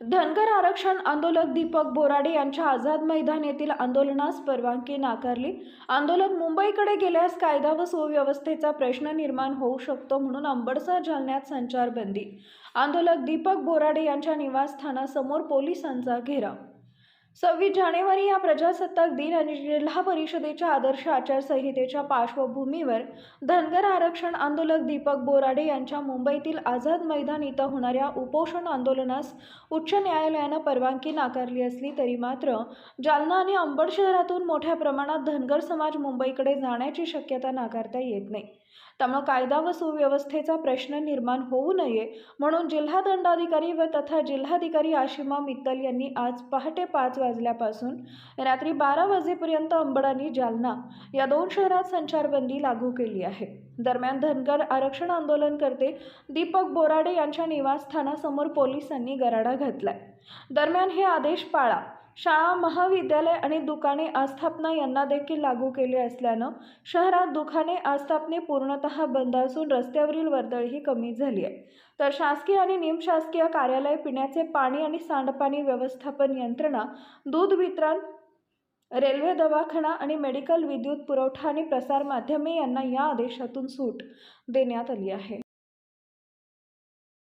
धनगर आरक्षण आंदोलक दीपक बोराडे यांच्या आझाद मैदान येथील आंदोलनास परवानगी नाकारली. आंदोलक मुंबईकडे गेल्यास कायदा व सुव्यवस्थेचा प्रश्न निर्माण होऊ शकतो म्हणून अंबडसर जालन्यात संचारबंदी. आंदोलक दीपक बोराडे यांच्या निवासस्थानासमोर पोलिसांचा घेराव सव्वीस जानेवारी या प्रजासत्ताक दिन आणि जिल्हा परिषदेच्या आदर्श आचारसंहितेच्या पार्श्वभूमीवर धनगर आरक्षण आंदोलक दीपक बोराडे यांच्या मुंबईतील आझाद मैदान इथं होणाऱ्या उपोषण आंदोलनास उच्च न्यायालयानं परवानगी नाकारली असली तरी मात्र जालना आणि अंबड शहरातून मोठ्या प्रमाणात धनगर समाज मुंबईकडे जाण्याची शक्यता नाकारता येत नाही. त्यामुळे कायदा व सुव्यवस्थेचा प्रश्न निर्माण होऊ नये म्हणून जिल्हा दंडाधिकारी व तथा जिल्हाधिकारी आशिमा मित्तल यांनी आज पहाटे पाच वाजल्यापासून रात्री बारा वाजेपर्यंत अंबड आणि जालना या दोन शहरात संचारबंदी लागू केली आहे. दरम्यान धनगर आरक्षण आंदोलनकर्ते दीपक बोराडे यांच्या निवासस्थानासमोर पोलिसांनी गराडा घातलाय. दरम्यान हे आदेश पाळा. शाळा महाविद्यालय आणि दुकाने आस्थापना यांना देखील लागू केले असल्यानं शहरात दुकाने आस्थापने पूर्णतः बंद असून रस्त्यावरील वर्दळही कमी झाली आहे. तर शासकीय आणि निमशासकीय कार्यालय पिण्याचे पाणी आणि सांडपाणी व्यवस्थापन यंत्रणा दूध वितरण रेल्वे दवाखाना आणि मेडिकल विद्युत पुरवठा आणि प्रसार माध्यमे यांना या आदेशातून सूट देण्यात आली आहे.